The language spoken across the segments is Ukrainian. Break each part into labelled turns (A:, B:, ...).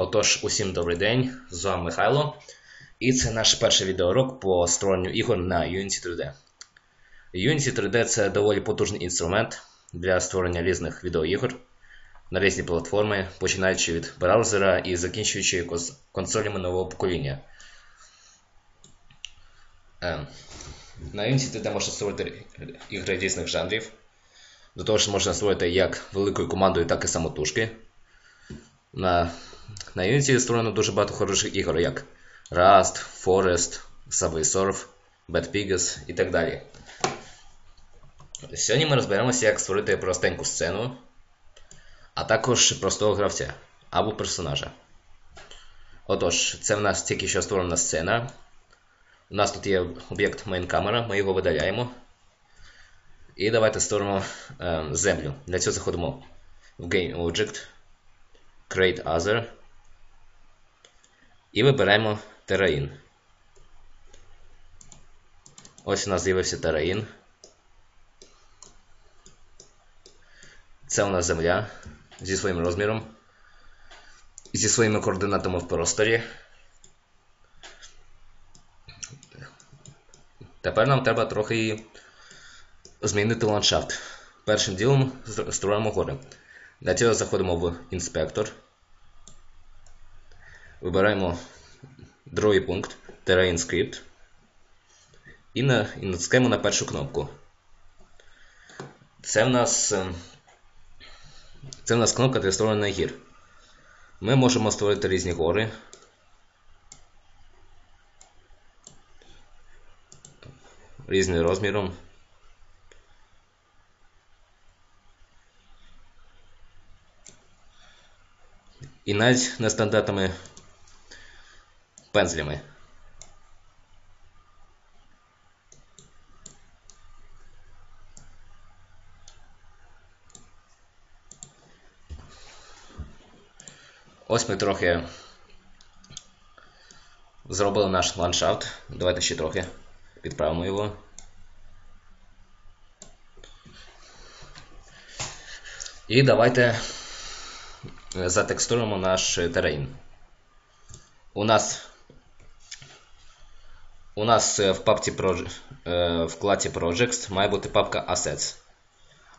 A: Отож, усім добрий день, з вами Михайло. І це наш перший відеоурок по створенню ігор на Unity 3D. Unity 3D це доволі потужний інструмент для створення різних відеоігор на різні платформи, починаючи від браузера і закінчуючи консолями нового покоління. Е, На Unity 3D можна створити ігри різних жанрів. До того ж, можна створити як великою командою, так і самотужки. На, на Unity створено дуже багато хороших ігор, як Rust, Forest, Subway Surf, Bad Pigs і так далі. Сьогодні ми розберемося, як створити простеньку сцену, а також простого гравця або персонажа. Отож, це в нас тільки що створена сцена. У нас тут є об'єкт main-камера, ми його видаляємо. І давайте створимо е, землю. Для цього заходимо в Game Object, Create Other і вибираємо Terrain. Ось у нас з'явився Terrain. Це у нас земля зі своїм розміром, зі своїми координатами в просторі. Тепер нам треба трохи змінити ландшафт. Першим ділом створюємо гори. Для цього заходимо в інспектор. Вибираємо другий пункт Terrain Script і, на, і натискаємо на першу кнопку. Це в нас е, це в нас кнопка для створення гір. Ми можемо створити різні гори. Різним розміром. І навіть нестандартними пензлями. Ось ми трохи зробили наш ландшафт. Давайте ще трохи підправимо його. І давайте затекстуємо наш терейн. У нас у нас в папці Proje- е, в клаті Projects має бути папка Assets.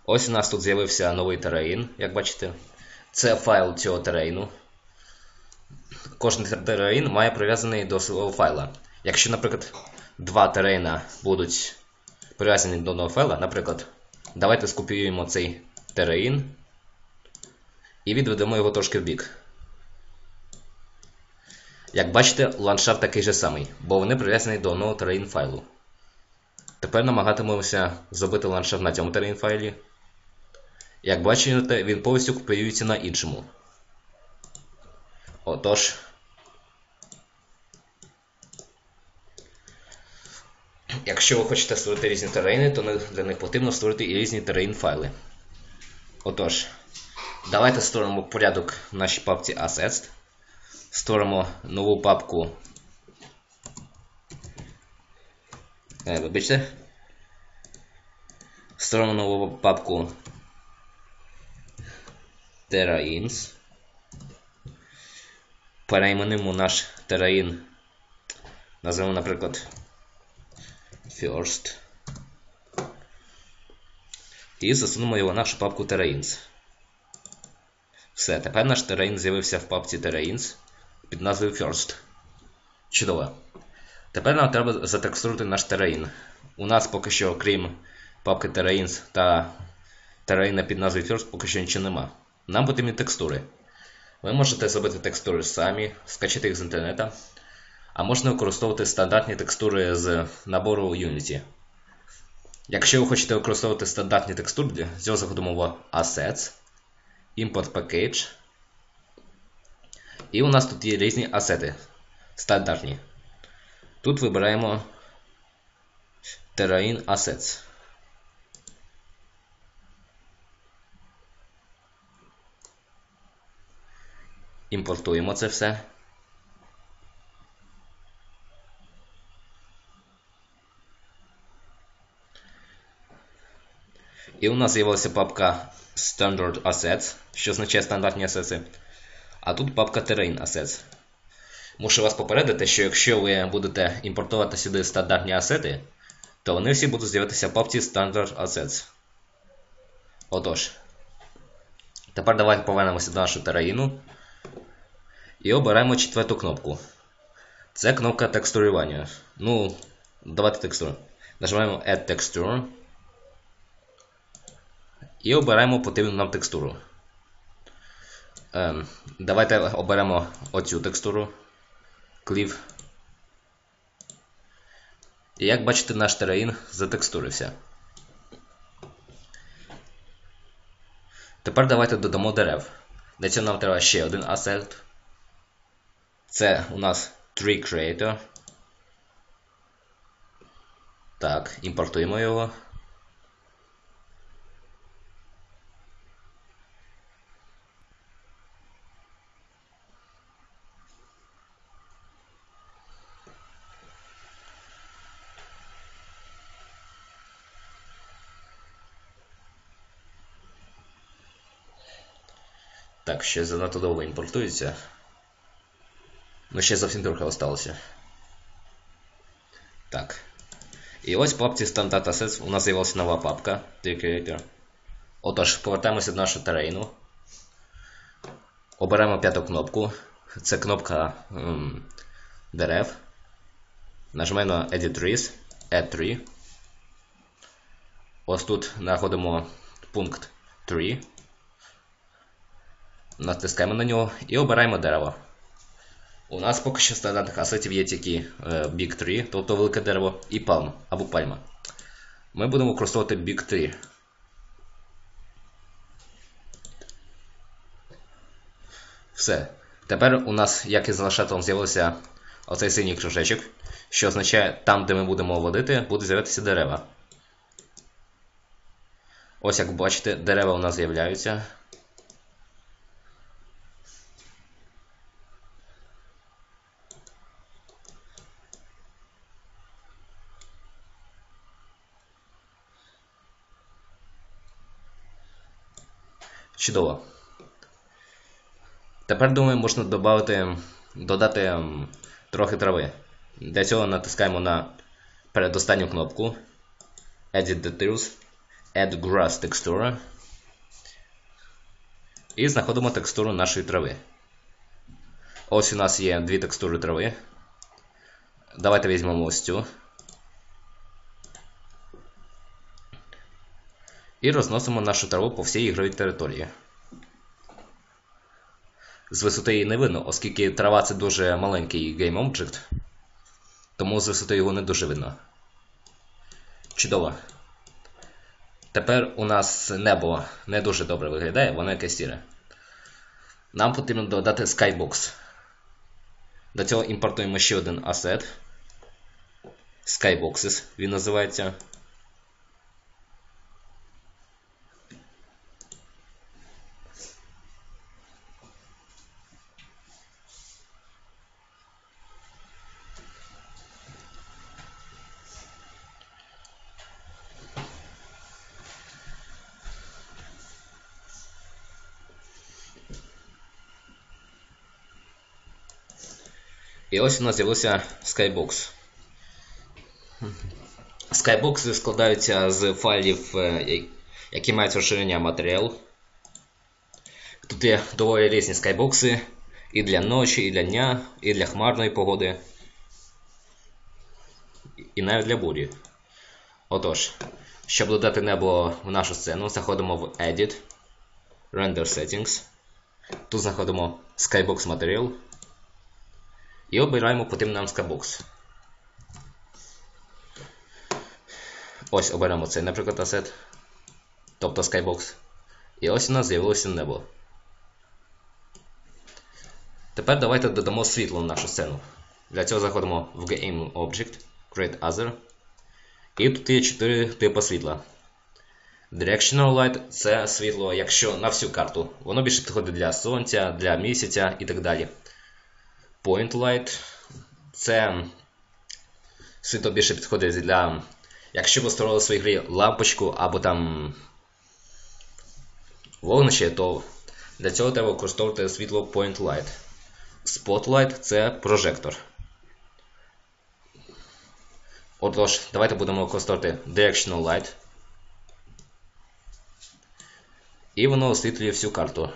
A: Ось у нас тут з'явився новий терейн, як бачите. Це файл цього терейну. Кожен терейн має прив'язаний до свого файла. Якщо, наприклад, два терейна будуть прив'язані до одного файла, наприклад, давайте скопіюємо цей терейн і відведемо його трошки в бік. Як бачите, ландшафт такий же самий, бо вони прив'язані до одного terrain файлу. Тепер намагатимемося зробити ландшафт на цьому terrain файлі. Як бачите, він повністю копіюється на іншому. Отож. Якщо ви хочете створити різні терейни, то для них потрібно створити і різні терейн файли. Отож. Давайте створимо порядок в нашій папці Assets. Створимо нову папку. Е, Вибачте. Створимо нову папку TerraIns. Перейменуємо наш TerraIn. Назвемо, наприклад, First. І засунемо його в нашу папку TerraIns. Все, тепер наш терейн з'явився в папці Terrains під назвою First. Чудово. Тепер нам треба затекстурувати наш терейн. У нас поки що, крім папки Terrains та терейна під назвою First, поки що нічого нема. Нам потрібні текстури. Ви можете зробити текстури самі, скачати їх з інтернету, а можна використовувати стандартні текстури з набору Unity. Якщо ви хочете використовувати стандартні текстури, для цього заходимо в Assets. Import Package. І у нас тут є різні асети стандартні. Тут вибираємо Terrain Assets. Імпортуємо це все. І у нас з'явилася папка Standard Assets, що означає стандартні асети. А тут папка Terrain Assets. Мушу вас попередити, що якщо ви будете імпортувати сюди стандартні асети, то вони всі будуть з'явитися в папці Standard Assets. Отож. Тепер давайте повернемося до нашого тераїну. І обираємо четверту кнопку. Це кнопка текстурування. Ну, давайте текстуру. Нажимаємо Add Texture. І обираємо потрібну нам текстуру. Ем, давайте оберемо оцю текстуру. Cliff. І як бачите, наш тераїн затекстурився. Тепер давайте додамо дерев. Для цього нам треба ще один asset. Це у нас Tree Creator. Так, імпортуємо його. Так, ще занадто довго імпортується. Ну, ще зовсім трохи осталося. Так. І ось в папці Standard Assets у нас з'явилася нова папка Creator. Отож, повертаємося до нашого терейну. Оберемо п'яту кнопку. Це кнопка м, дерев. Нажмемо на Edit Trees, Add Tree. Ось тут знаходимо пункт 3. Натискаємо на нього і обираємо дерево. У нас поки що стандартних асетів є тільки Big 3, тобто велике дерево, і пальма або пальма. Ми будемо використовувати Big 3. Все. Тепер у нас, як і з з'явився оцей синій кружечок, що означає, там, де ми будемо водити, будуть з'явитися дерева. Ось як бачите, дерева у нас з'являються. Чудово. Тепер, думаю, можна додати, додати трохи трави. Для цього натискаємо на передостанню кнопку Edit Details, Add Grass Texture і знаходимо текстуру нашої трави. Ось у нас є дві текстури трави. Давайте візьмемо ось цю. І розносимо нашу траву по всій ігровій території. З висоти її не видно, оскільки трава це дуже маленький Game Object, тому з висоти його не дуже видно. Чудово. Тепер у нас небо не дуже добре виглядає, воно якесь сіре. Нам потрібно додати Skybox. До цього імпортуємо ще один асет. Skyboxes він називається. І ось у нас з'явився Skybox. Skybox складаються з файлів, які мають розширення матеріал. Тут є доволі різні скайбокси і для ночі, і для дня, і для хмарної погоди, і навіть для бурі. Отож, щоб додати небо в нашу сцену, заходимо в Edit, Render Settings. Тут знаходимо Skybox Material. І обираємо потрібний нам Skybox. Ось оберемо цей, наприклад, асет, тобто Skybox. І ось у нас з'явилося небо. Тепер давайте додамо світло в нашу сцену. Для цього заходимо в Game Object, Create Other. І тут є 4 типи світла. Directional Light це світло, якщо на всю карту. Воно більше підходить для сонця, для місяця і так далі. Point Light це світло більше підходить для. Якщо ви створили в своїй грі лампочку або там вогнище, то Для цього треба використовувати світло Point Light. Spotlight це прожектор. Отож, давайте будемо використовувати Directional Light. І воно освітлює всю карту.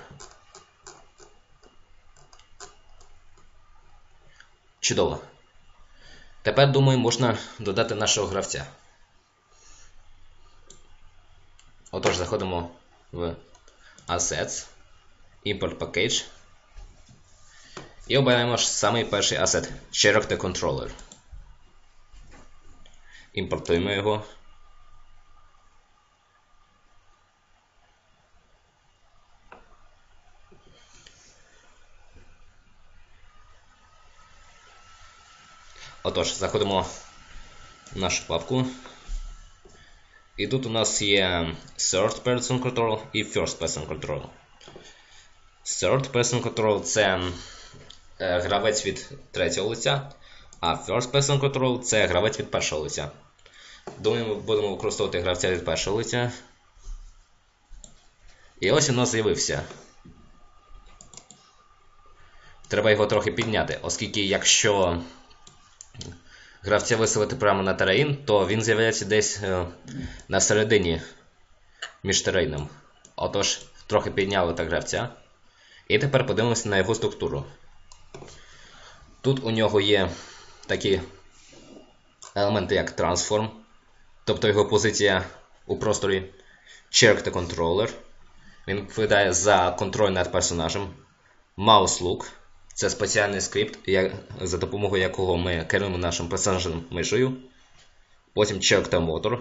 A: Чудово. Тепер, думаю, можна додати нашого гравця. Отож, заходимо в Assets, Import Package. І обираємо самий перший асет Character Controller. Імпортуємо його. Отож, заходимо в нашу папку. І тут у нас є Third Person Control і First Person Control. Third Person Control це е, гравець від третього лиця, а First Person Control це гравець від першого лиця. Думаю, ми будемо використовувати гравця від першого лиця. І ось у нас з'явився. Треба його трохи підняти, оскільки якщо гравця виставити прямо на терейн, то він з'являється десь е, на середині між терейном. Отож, трохи підняли так гравця. І тепер подивимося на його структуру. Тут у нього є такі елементи, як Transform, тобто його позиція у просторі Character Controller. Він відповідає за контроль над персонажем. Mouse це спеціальний скрипт, за допомогою якого ми керуємо нашим персонажем мишею. Потім Character Motor.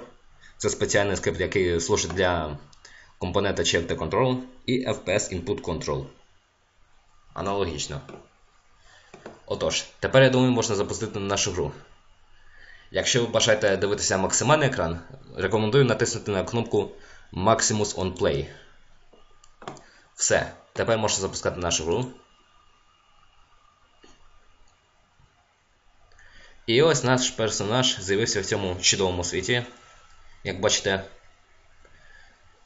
A: Це спеціальний скрипт, який служить для компонента Character Control і FPS Input Control. Аналогічно. Отож, тепер я думаю, можна запустити нашу гру. Якщо ви бажаєте дивитися максимальний екран, рекомендую натиснути на кнопку Maximus on Play. Все. Тепер можна запускати нашу гру. І ось наш персонаж з'явився в цьому чудовому світі. Як бачите,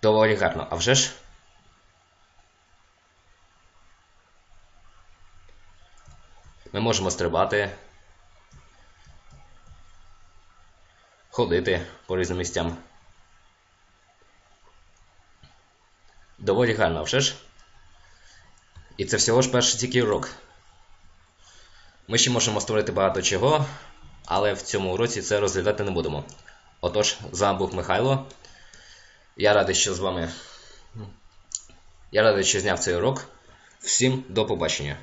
A: доволі гарно. А вже ж? Ми можемо стрибати, ходити по різним місцям. Доволі гарно, вже ж? І це всього ж перший тільки урок. Ми ще можемо створити багато чого, але в цьому уроці це розглядати не будемо. Отож, з вами був Михайло. Я радий, що з вами. Я радий, що зняв цей урок. Всім до побачення.